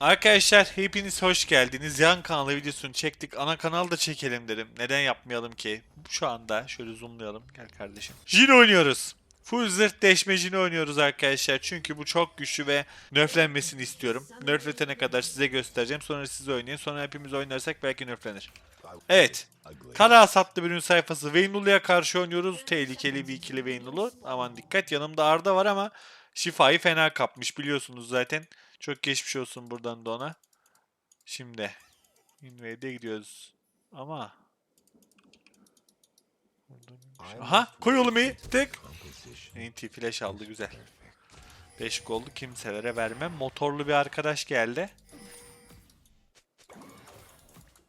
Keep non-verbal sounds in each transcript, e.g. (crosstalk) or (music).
Arkadaşlar hepiniz hoş geldiniz. Yan kanalı videosunu çektik. Ana kanal da çekelim dedim. Neden yapmayalım ki? Şu anda şöyle zoomlayalım. Gel kardeşim. Jin oynuyoruz. Full zırh deşme Jin'i oynuyoruz arkadaşlar. Çünkü bu çok güçlü ve nerflenmesini istiyorum. Nerfletene kadar size göstereceğim. Sonra siz oynayın. Sonra hepimiz oynarsak belki nerflenir. Evet. Kara hasatlı bir ürün sayfası. Veynulu'ya karşı oynuyoruz. Tehlikeli bir ikili Veynulu. Aman dikkat. Yanımda Arda var ama şifayı fena kapmış biliyorsunuz zaten. Çok geçmiş olsun buradan da ona. Şimdi Invade'e gidiyoruz. Ama Aha koy oğlum iyi. Tık. NT flash aldı güzel. 5 goldu kimselere vermem. Motorlu bir arkadaş geldi.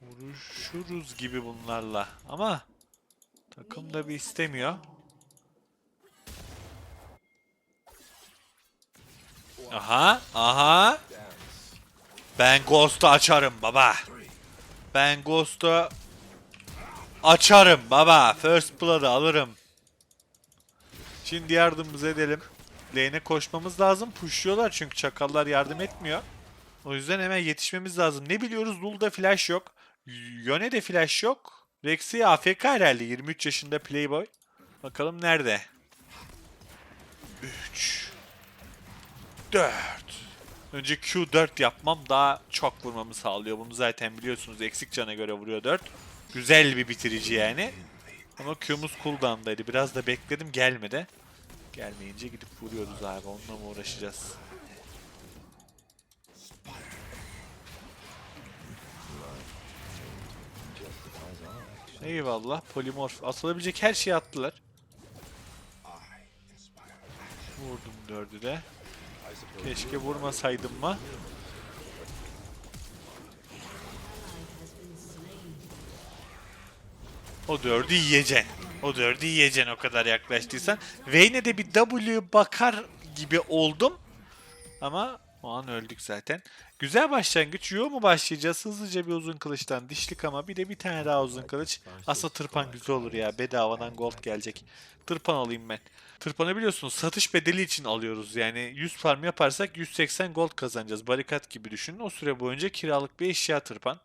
Vuruşuruz gibi bunlarla. Ama takım da bir istemiyor. Aha, aha. Ben Ghost'u açarım baba. Ben Ghost'u açarım baba. First Blood'ı alırım. Şimdi yardımımızı edelim. Lane'e koşmamız lazım. Pushluyorlar çünkü çakallar yardım etmiyor. O yüzden hemen yetişmemiz lazım. Ne biliyoruz? Lul'da flash yok. Yone'de flash yok. Rex'i AFK herhalde. 23 yaşında playboy. Bakalım nerede? 3 4 Önce Q4 yapmam daha çok vurmamı sağlıyor. Bunu zaten biliyorsunuz. Eksik cana göre vuruyor 4. Güzel bir bitirici yani. Ama Q'muz cooldown'daydı. Biraz da bekledim gelmedi. Gelmeyince gidip vuruyoruz abi. Onunla mı uğraşacağız? Eyvallah. Polimorf. Atılabilecek her şeyi attılar. Vurdum dördü de. Keşke vurmasaydım mı? O dördü yiyeceksin. O dördü yiyeceksin o kadar yaklaştıysan. Vayne'e de bir W bakar gibi oldum. Ama o an öldük zaten. Güzel başlangıç. Yo mu başlayacağız? Hızlıca bir uzun kılıçtan dişlik ama bir de bir tane daha uzun kılıç. Aslında tırpan güzel olur ya. Bedavadan gold gelecek. Tırpan alayım ben. Tırpanı biliyorsunuz satış bedeli için alıyoruz. Yani 100 farm yaparsak 180 gold kazanacağız. Barikat gibi düşünün. O süre boyunca kiralık bir eşya tırpan.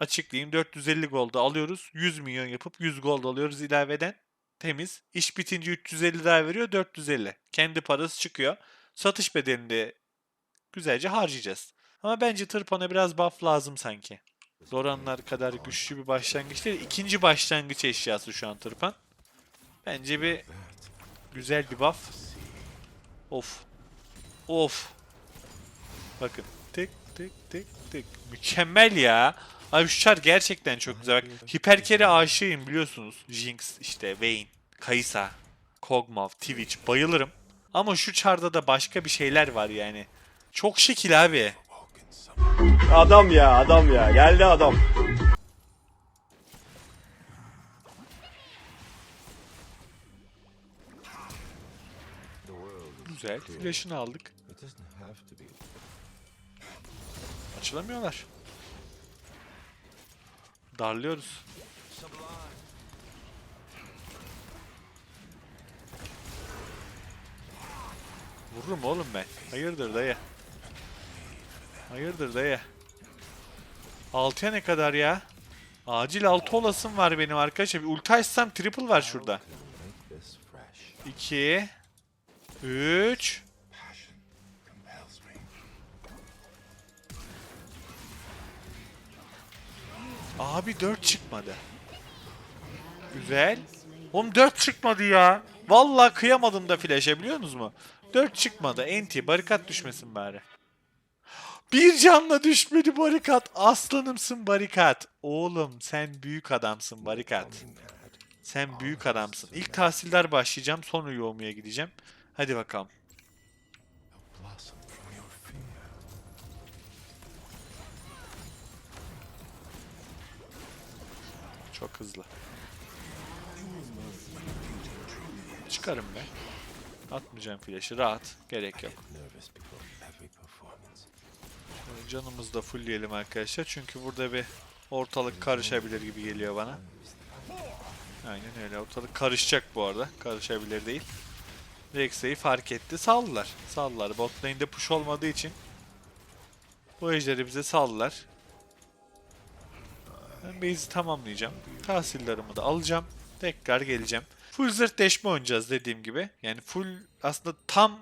Açıklayayım 450 gold alıyoruz. 100 milyon yapıp 100 gold alıyoruz ilaveden. Temiz. İş bitince 350 daha veriyor 450. Kendi parası çıkıyor. Satış bedelini de güzelce harcayacağız. Ama bence tırpana biraz buff lazım sanki. Doranlar kadar güçlü bir başlangıç değil. İkinci başlangıç eşyası şu an tırpan. Bence bir güzel bir buff. Of. Of. Bakın. Tık tık tık tık. Mükemmel ya. Abi şu çar gerçekten çok güzel. Bak, Hiperker'e aşığım biliyorsunuz. Jinx, işte Vayne, Kaysa, Kog'Maw, Twitch bayılırım. Ama şu çarda da başka bir şeyler var yani. Çok şekil abi. Adam ya adam ya geldi adam. Güzel. Flash'ını aldık. Açılamıyorlar. Darlıyoruz. Vururum oğlum ben. Hayırdır dayı? Hayırdır dayı? 6'ya ne kadar ya? Acil 6 olasım var benim arkadaşlar. Bir ulti açsam triple var şurada. 2 3 Abi 4 çıkmadı. Güzel. Oğlum 4 çıkmadı ya. Vallahi kıyamadım da flash'e biliyor musunuz mu? 4 çıkmadı. Enti barikat düşmesin bari. Bir canla düşmedi barikat. Aslanımsın barikat. Oğlum sen büyük adamsın barikat. Sen büyük adamsın. İlk tahsildar başlayacağım. Sonra yoğumaya gideceğim. Hadi bakalım. Çok hızlı. Çıkarım be. Atmayacağım flash'ı rahat. Gerek yok. Canımızı da fullleyelim arkadaşlar. Çünkü burada bir ortalık karışabilir gibi geliyor bana. Aynen öyle. Ortalık karışacak bu arada. Karışabilir değil. Rex'e'yi fark etti. Saldılar. Saldılar. Bot lane'de push olmadığı için Bu ejderi bize saldılar. Ben base'i tamamlayacağım. Tahsillerimi de alacağım. Tekrar geleceğim. Full zırh deşme oynayacağız dediğim gibi. Yani full aslında tam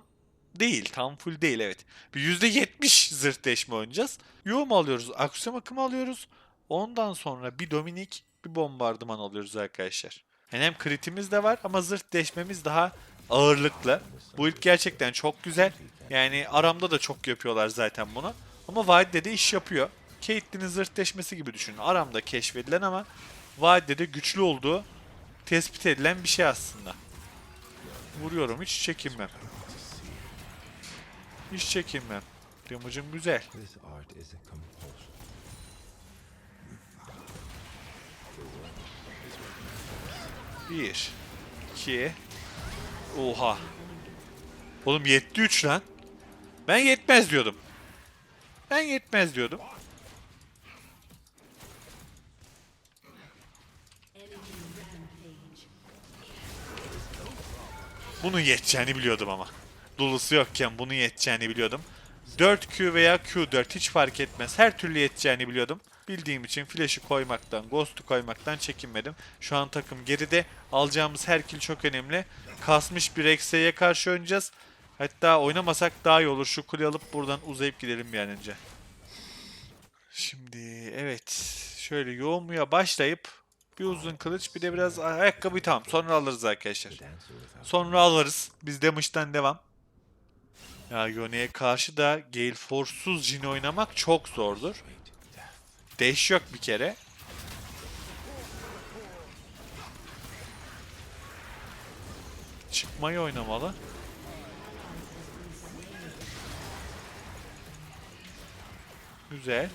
değil. Tam full değil evet. Bir %70 (laughs) zırh deşme oynayacağız. Yoğum alıyoruz. Aksiyon akımı alıyoruz. Ondan sonra bir Dominik bir bombardıman alıyoruz arkadaşlar. Yani hem kritimiz de var ama zırh deşmemiz daha ağırlıklı. Bu ilk gerçekten çok güzel. Yani aramda da çok yapıyorlar zaten bunu. Ama Vade'de de iş yapıyor. Caitlyn'in zırh deşmesi gibi düşünün. Aramda keşfedilen ama Vade'de de güçlü olduğu tespit edilen bir şey aslında. Vuruyorum hiç çekinmem. Hiç çekinmem. Damage'ım güzel. Bir. iki. Oha. Oğlum yetti üç lan. Ben yetmez diyordum. Ben yetmez diyordum. Bunun yeteceğini biliyordum ama. Dolusu yokken bunun yeteceğini biliyordum. 4Q veya Q4 hiç fark etmez. Her türlü yeteceğini biliyordum. Bildiğim için flash'ı koymaktan, ghost'u koymaktan çekinmedim. Şu an takım geride. Alacağımız her kill çok önemli. Kasmış bir Rex'e karşı oynayacağız. Hatta oynamasak daha iyi olur. Şu kuleyi alıp buradan uzayıp gidelim bir an önce. Şimdi evet. Şöyle yoğunmuya başlayıp bir uzun kılıç bir de biraz ayakkabı tamam. Sonra alırız arkadaşlar. Sonra alırız. Biz damage'den devam. Ya Yone'ye karşı da Gale Force'suz Jin oynamak çok zordur. Dash yok bir kere. Çıkmayı oynamalı. Güzel.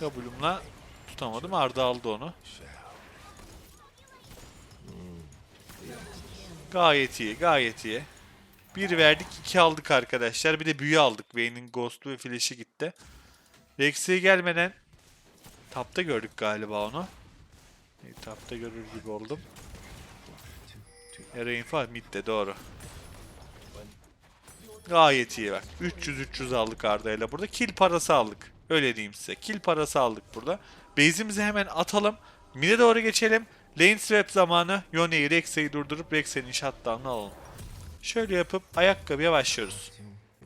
W'mla tutamadım. Arda aldı onu. Gayet iyi, gayet iyi. Bir verdik, iki aldık arkadaşlar. Bir de büyü aldık. Vayne'in Ghost'u ve Flash'i gitti. Rex'e gelmeden tapta gördük galiba onu. İyi, tapta görür gibi oldum. Yara info midde doğru. Gayet iyi bak. 300-300 aldık Arda'yla burada. Kill parası aldık. Öyle diyeyim size. Kill parası aldık burada. Base'imizi hemen atalım. Mid'e doğru geçelim. Lane swap zamanı. Yone'yi Rex'e'yi durdurup Rex'e'nin shutdown'unu alalım. Şöyle yapıp ayakkabıya başlıyoruz.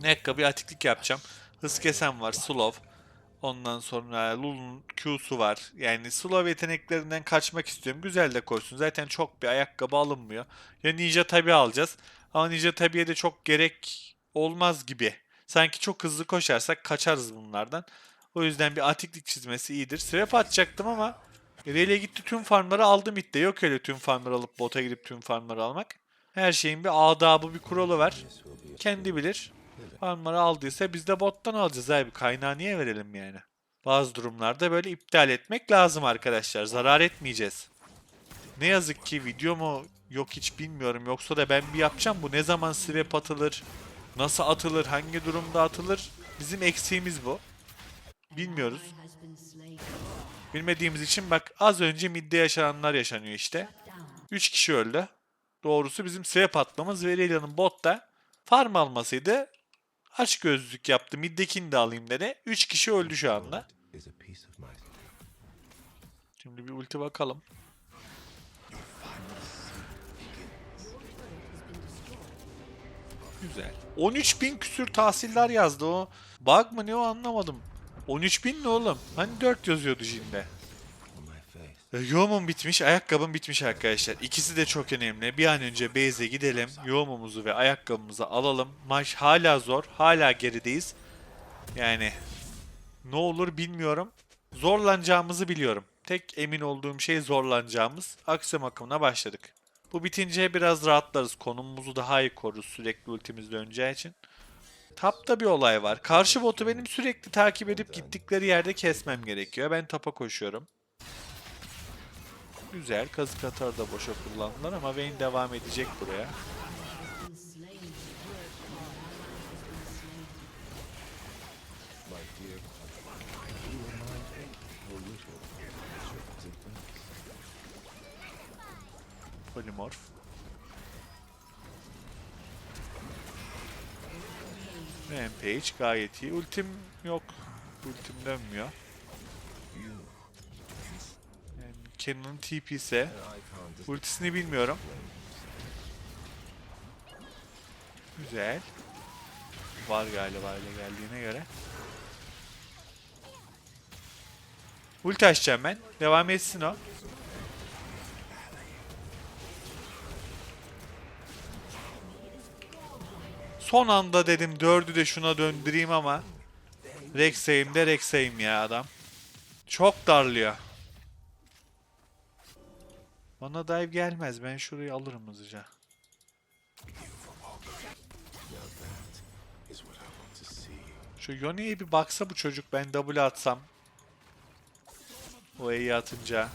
Ayakkabıya atiklik yapacağım. Hız kesen var. Slow. Ondan sonra Lul'un Q'su var. Yani slow yeteneklerinden kaçmak istiyorum. Güzel de koysun. Zaten çok bir ayakkabı alınmıyor. Ya Ninja tabi alacağız. Ama Ninja tabiye de çok gerek olmaz gibi. Sanki çok hızlı koşarsak kaçarız bunlardan. O yüzden bir atiklik çizmesi iyidir. Swap atacaktım ama Rele gitti tüm farmları aldı midde. Yok öyle tüm farmları alıp bota gidip tüm farmları almak. Her şeyin bir adabı bir kuralı var. Kendi bilir. Farmları aldıysa biz de bottan alacağız abi. Kaynağı niye verelim yani? Bazı durumlarda böyle iptal etmek lazım arkadaşlar. Zarar etmeyeceğiz. Ne yazık ki video mu yok hiç bilmiyorum. Yoksa da ben bir yapacağım. Bu ne zaman swap atılır? Nasıl atılır? Hangi durumda atılır? Bizim eksiğimiz bu. Bilmiyoruz. Bilmediğimiz için bak az önce midde yaşananlar yaşanıyor işte. 3 kişi öldü. Doğrusu bizim swap atmamız ve Irelia'nın botta farm almasıydı. Aç gözlük yaptı. Middekini de alayım dedi. 3 kişi öldü şu anda. Şimdi bir ulti bakalım. Güzel. 13.000 küsür tahsiller yazdı o. Bug mı ne o anlamadım. 13.000 ne oğlum? Hani 4 yazıyordu Jin'de. Yoğumum bitmiş, ayakkabım bitmiş arkadaşlar. İkisi de çok önemli. Bir an önce base'e gidelim. Yoğumumuzu ve ayakkabımızı alalım. Maç hala zor. Hala gerideyiz. Yani ne olur bilmiyorum. Zorlanacağımızı biliyorum. Tek emin olduğum şey zorlanacağımız. Aksiyon akımına başladık. Bu bitince biraz rahatlarız. Konumumuzu daha iyi koruruz sürekli ultimiz döneceği için. Tapta bir olay var. Karşı botu benim sürekli takip edip gittikleri yerde kesmem gerekiyor. Ben tapa koşuyorum. Güzel. Kazık atar da boşa kullandılar ama Vayne devam edecek buraya. Polymorph. Rampage gayet iyi. Ultim yok. Ultim dönmüyor. Cannon'ın TP ise ultisini bilmiyorum. Güzel. Var galiba öyle geldiğine göre. Ulti açacağım ben. Devam etsin o. Son anda dedim dördü de şuna döndüreyim ama Rex'eyim de Rex'eyim ya adam. Çok darlıyor. Bana dive gelmez. Ben şurayı alırım hızlıca. Şu Yone'ye bir baksa bu çocuk ben W atsam. O E'yi atınca.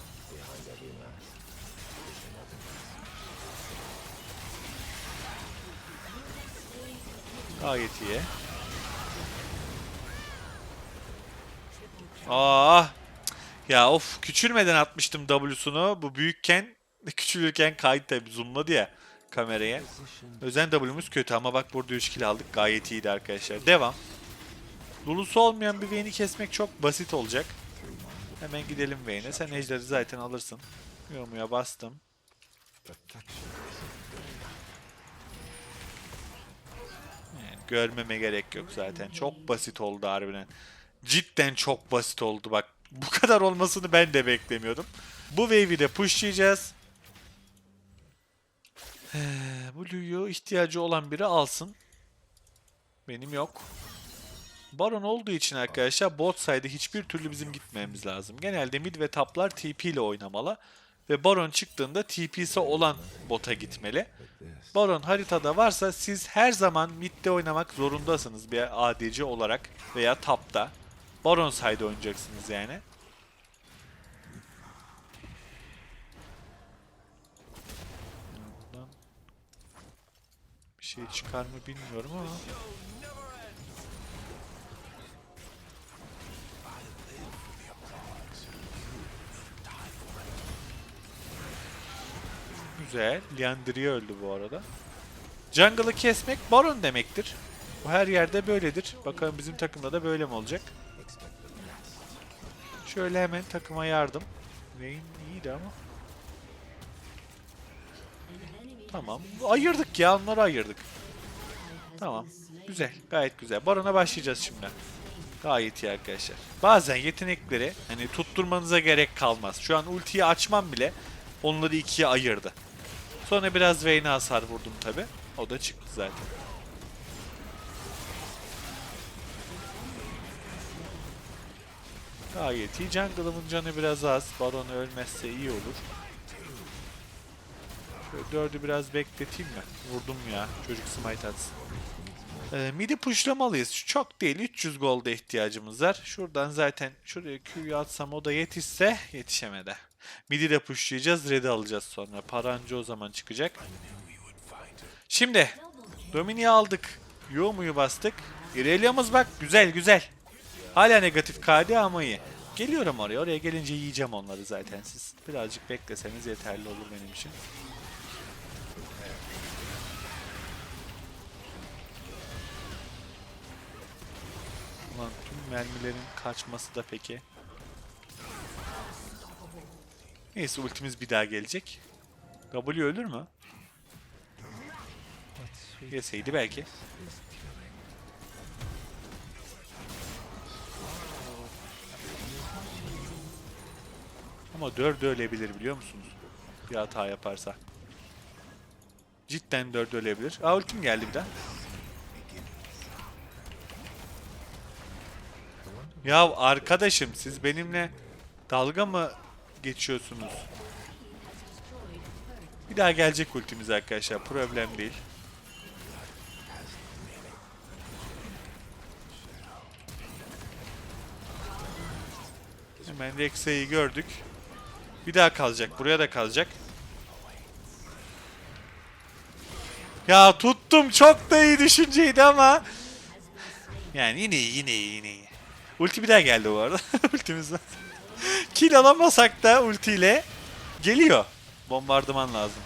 Gayet iyi. Ah! Ya of küçülmeden atmıştım W'sunu. Bu büyükken küçülürken kaydı tabi zoomladı ya kameraya. Özen W'muz kötü ama bak burada 3 kill aldık. Gayet iyiydi arkadaşlar. Devam. Lulusu olmayan bir Vayne'i kesmek çok basit olacak. Hemen gidelim Vayne'e. Sen ejderi zaten alırsın. Yorumuya bastım. Yani görmeme gerek yok zaten. Çok basit oldu harbiden. Cidden çok basit oldu bak. Bu kadar olmasını ben de beklemiyordum. Bu wave'i de pushlayacağız. Ee, Blue'yu ihtiyacı olan biri alsın. Benim yok. Baron olduğu için arkadaşlar bot side'e hiçbir türlü bizim gitmemiz lazım. Genelde mid ve taplar TP ile oynamalı. Ve Baron çıktığında TP'si olan bota gitmeli. Baron haritada varsa siz her zaman midde oynamak zorundasınız bir ADC olarak veya tapta. Baron side oynayacaksınız yani. Buradan bir şey çıkar mı bilmiyorum ama. Güzel. Liandry öldü bu arada. Jungle'ı kesmek Baron demektir. Bu her yerde böyledir. Bakalım bizim takımda da böyle mi olacak? Şöyle hemen takıma yardım. Vayne iyiydi ama. Tamam. Ayırdık ya onları ayırdık. Tamam. Güzel. Gayet güzel. Baron'a başlayacağız şimdi. Gayet iyi arkadaşlar. Bazen yetenekleri hani tutturmanıza gerek kalmaz. Şu an ultiyi açmam bile onları ikiye ayırdı. Sonra biraz Vayne'e hasar vurdum tabi. O da çıktı zaten. Gayet iyi. Jungle'ımın canı biraz az. Baron ölmezse iyi olur. Dördü biraz bekleteyim mi? Vurdum ya. Çocuk smite atsın. Ee, midi pushlamalıyız. Çok değil. 300 golda ihtiyacımız var. Şuradan zaten şuraya Q'yu atsam o da yetişse yetişemedi. Midi de pushlayacağız. Red'i alacağız sonra. Parancı o zaman çıkacak. Şimdi Domini'yi aldık. Yomu'yu bastık. İrelia'mız bak güzel güzel. Hala negatif KD ama iyi. Geliyorum oraya. Oraya gelince yiyeceğim onları zaten. Siz birazcık bekleseniz yeterli olur benim için. Ulan tüm mermilerin kaçması da peki. Neyse ultimiz bir daha gelecek. W ölür mü? Yeseydi belki. Ama 4 ölebilir biliyor musunuz? Bir hata yaparsa. Cidden 4 ölebilir. Aa ultim geldi bir daha. Ya arkadaşım siz benimle dalga mı geçiyorsunuz? Bir daha gelecek ultimiz arkadaşlar. Problem değil. Hemen Rexa'yı gördük. Bir daha kalacak. Buraya da kalacak. Ya tuttum. Çok da iyi düşünceydi ama. Yani yine iyi, yine yine. Ulti bir daha geldi bu arada. (laughs) Ultimiz var. Kill alamasak da ultiyle geliyor. Bombardıman lazım.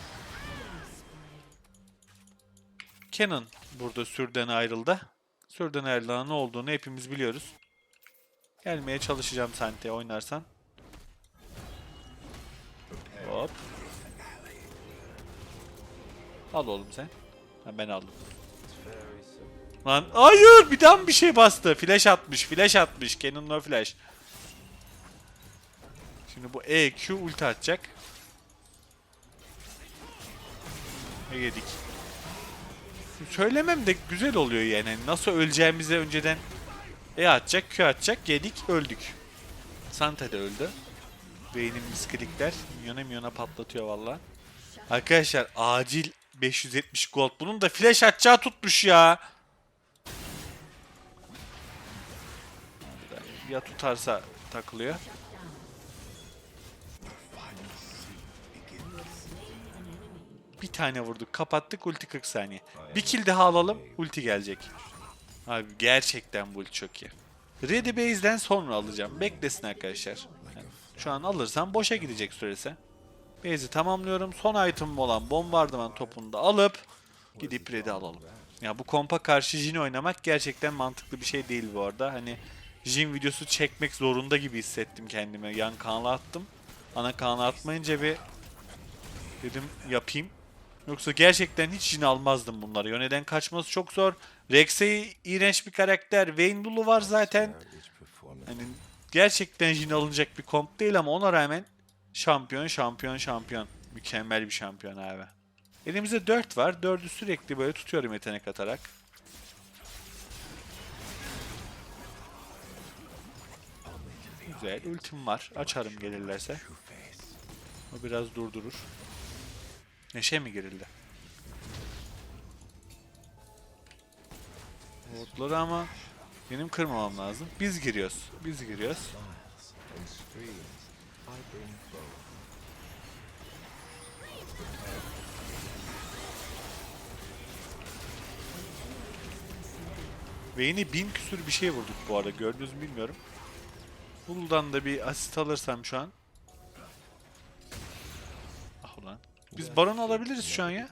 Canon burada sürden ayrıldı. Sürden Erdoğan ne olduğunu hepimiz biliyoruz. Gelmeye çalışacağım Sante oynarsan. Hop. Al oğlum sen. Ha, ben aldım. Lan hayır bir daha bir şey bastı? Flash atmış, flash atmış. Canon no flash. Şimdi bu EQ ulti atacak. Ne yedik? Söylemem de güzel oluyor yani. Nasıl öleceğimizi önceden E atacak, Q atacak, yedik, öldük. Santa da öldü. Beynim miskilikler. Milyona milyona patlatıyor valla. Arkadaşlar acil 570 gold. Bunun da flash atacağı tutmuş ya. Ya tutarsa takılıyor. Bir tane vurduk. Kapattık. Ulti 40 saniye. Bir kill daha alalım. Ulti gelecek. Abi gerçekten bu ulti çok iyi. Ready Base'den sonra alacağım. Beklesin arkadaşlar. Yani şu an alırsam boşa gidecek süresi. Base'i tamamlıyorum. Son item'ım olan bombardıman topunu da alıp gidip Red'i alalım. Ya bu kompa karşı Jin oynamak gerçekten mantıklı bir şey değil bu arada. Hani Jin videosu çekmek zorunda gibi hissettim kendime. Yan kanala attım. Ana kanala atmayınca bir dedim yapayım. Yoksa gerçekten hiç Jin almazdım bunları. Yone'den kaçması çok zor. Rex'e iğrenç bir karakter. Vayne Lulu var zaten. Hani gerçekten Jin alınacak bir komp değil ama ona rağmen şampiyon şampiyon şampiyon. Mükemmel bir şampiyon abi. Elimizde 4 var. 4'ü sürekli böyle tutuyorum yetenek atarak. Güzel. Ultim var. Açarım gelirlerse. O biraz durdurur. Neşe mi girildi? Votları ama benim kırmamam lazım. Biz giriyoruz. Biz giriyoruz. Vayne'i bin küsür bir şey vurduk bu arada. Gördünüz mü bilmiyorum. Bulu'dan da bir asist alırsam şu an. Ah ulan. Biz Baron alabiliriz şu an ya.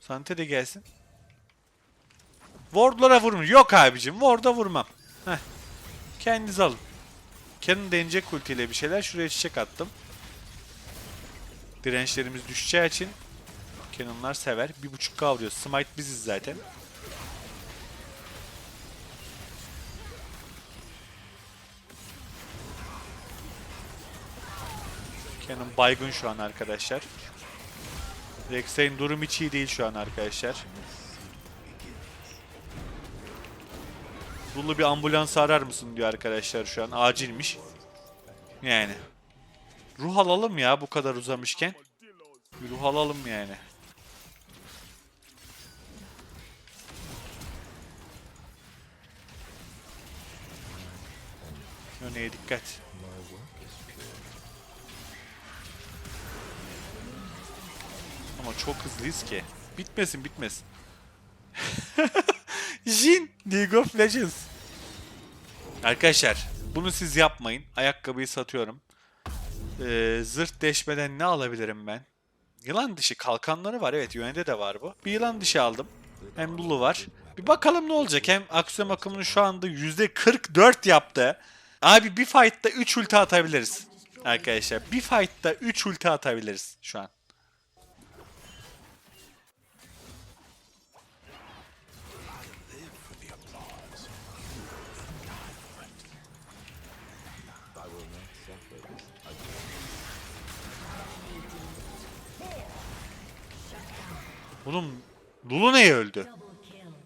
Sante de gelsin. Ward'lara vurmuş. Yok abicim. Ward'a vurmam. Heh. Kendiniz alın. Canon deneyecek ultiyle bir şeyler. Şuraya çiçek attım. Dirençlerimiz düşeceği için Canon'lar sever. Bir buçuk kavruyor. Smite biziz zaten. Canon baygın şu an arkadaşlar. Rex'in durum hiç iyi değil şu an arkadaşlar. Dulu bir ambulans arar mısın diyor arkadaşlar şu an. Acilmiş. Yani. Ruh alalım ya bu kadar uzamışken. Bir ruh alalım yani. Örneğe dikkat. Ama çok hızlıyız ki. Bitmesin bitmesin. (laughs) Jin League of Legends. Arkadaşlar bunu siz yapmayın. Ayakkabıyı satıyorum. Ee, zırt deşmeden ne alabilirim ben? Yılan dışı kalkanları var. Evet yönde de var bu. Bir yılan dışı aldım. Hem Lulu var. Bir bakalım ne olacak. Hem aksiyon akımını şu anda %44 yaptı. Abi bir fight'ta 3 ulti atabiliriz. Arkadaşlar bir fight'ta 3 ulti atabiliriz şu an. Oğlum Lulu neye öldü?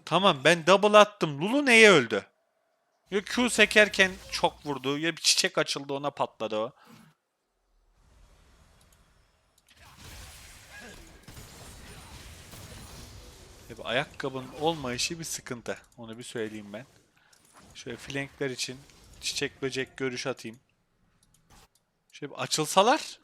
Tamam ben double attım. Lulu neye öldü? Ya Q sekerken çok vurdu ya bir çiçek açıldı ona patladı o. Ya bu ayakkabının olmayışı bir sıkıntı. Onu bir söyleyeyim ben. Şöyle flankler için çiçek böcek görüş atayım. Şöyle açılsalar.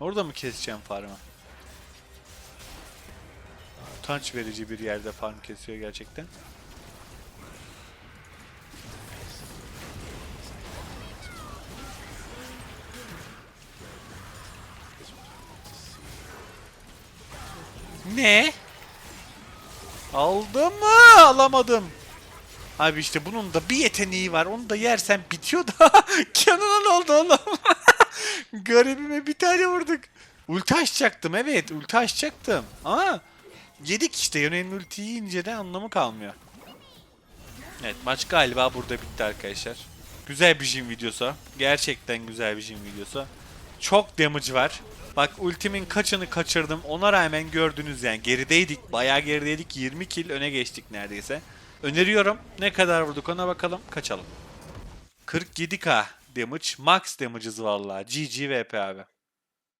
Orada mı keseceğim farmı? Utanç verici bir yerde farm kesiyor gerçekten. Ne? Aldım mı? Alamadım. Abi işte bunun da bir yeteneği var. Onu da yersen bitiyor da. (laughs) Kenan oldu oğlum. (laughs) Garibime bir tane vurduk. Ulti açacaktım evet. Ulti açacaktım. Ama yedik işte. Yönenin ulti yiyince de anlamı kalmıyor. Evet maç galiba burada bitti arkadaşlar. Güzel bir jim videosu. Gerçekten güzel bir jim videosu. Çok damage var. Bak ultimin kaçını kaçırdım. Ona rağmen gördünüz yani gerideydik. Bayağı gerideydik. 20 kill öne geçtik neredeyse. Öneriyorum. Ne kadar vurduk ona bakalım. Kaçalım. 47k damage. Max damage'ız vallahi. GG VP abi.